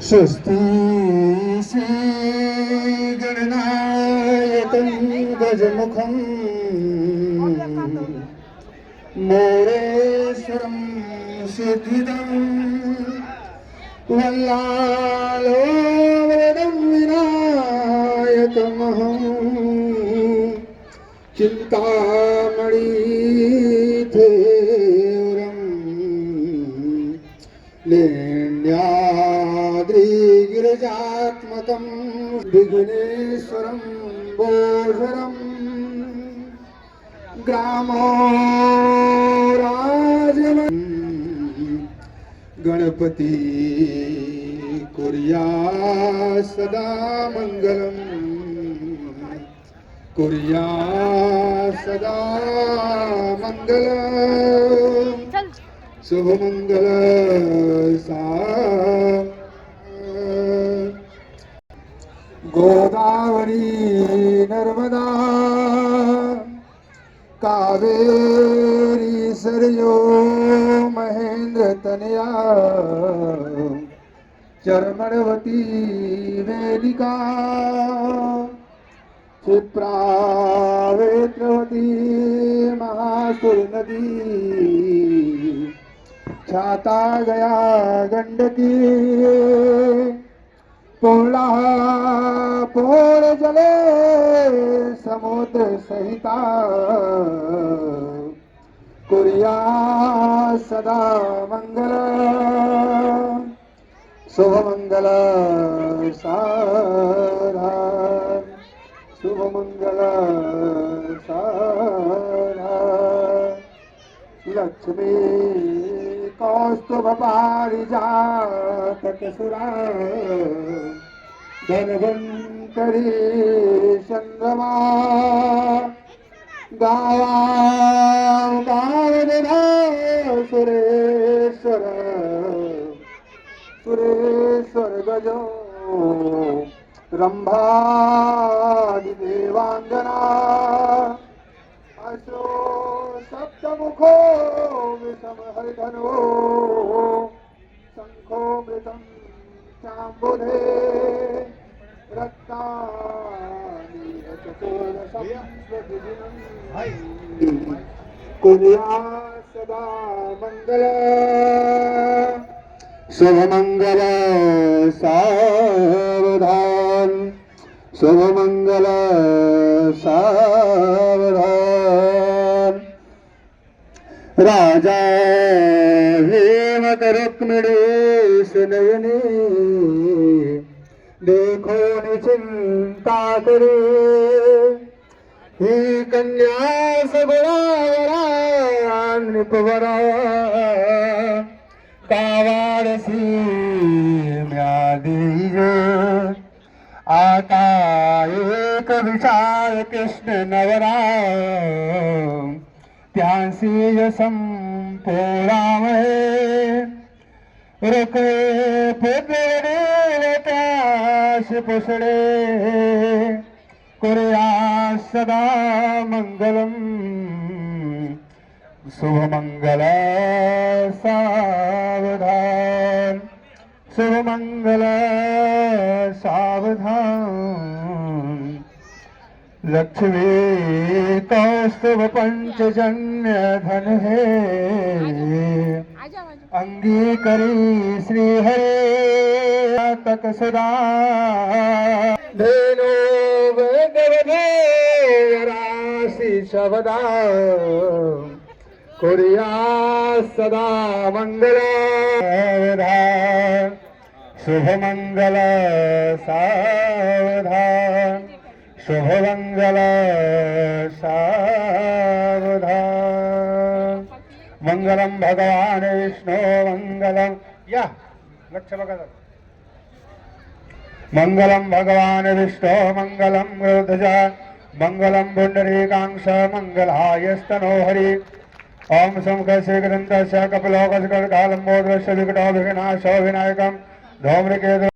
सस्ती से गणना यतन गजमुखम मोरे सरम सिद्धम वल्लालो लेण्याद्रिगिरिजात्मकं विघ्नेश्वरं भोषरम् ग्रामो राजवन् गणपती कुर्या सदा मङ्गलम् कुर्या सदा मङ्गलम् चल शुभमंगल सा गोदावरी नर्मदा कावेरी सरयो महेंद्र तनया चर्मणवती वेदिका क्षिप्रावेत्रवती महासुर नदी। छाता गया गंडकी। पोला पोर जले समुद्र सहिता। कुरिया सदा मंगल। शुभमंगल सारा। शुभमंगल सारा। लक्ष्मी कौस्तुभ पारिजातकसुरा धनवन्तरी चन्द्रमा गावा गावनिधा सुरेश्वर। सुरेश्वर गजो। देवांगना अशो मुखो मृतम धन शाम रो सूगल शुभ मंगल सवध मंगल सावधान। राजा हेमत रुक्मिणीश नयने. देखो चिंता करे. ही कन्या सगुणावरा नृपवरा. कावाडसी देय आता एक विचार कृष्ण नवरा. त्यांसी संपोरामहे रुके फुगडे त्यास पुसडे कुर्या सदा मंगलम। शुभमंगल सावधान। शुभमंगल सावधान। लक्ष्मी कौस्तुभ पंचजन्य धन हे अंगीकरी श्री हरे तक सदा धेनो वेदवधे राशि शबदा कुर्या सदा मंगल। शुभ मंगल सावधान। शुभमंगल मंगलम भगवान विष्णु मंगलम या लक्ष बघा जरा. मंगलम भगवान विष्णू मंगलम मंगलम पुंडरीकांश ओम समुख श्री ग्रंथ कपिलोकस्कर कालंबोधस्य विकटो विघ्नाशो विनायकम धूम्रकेतु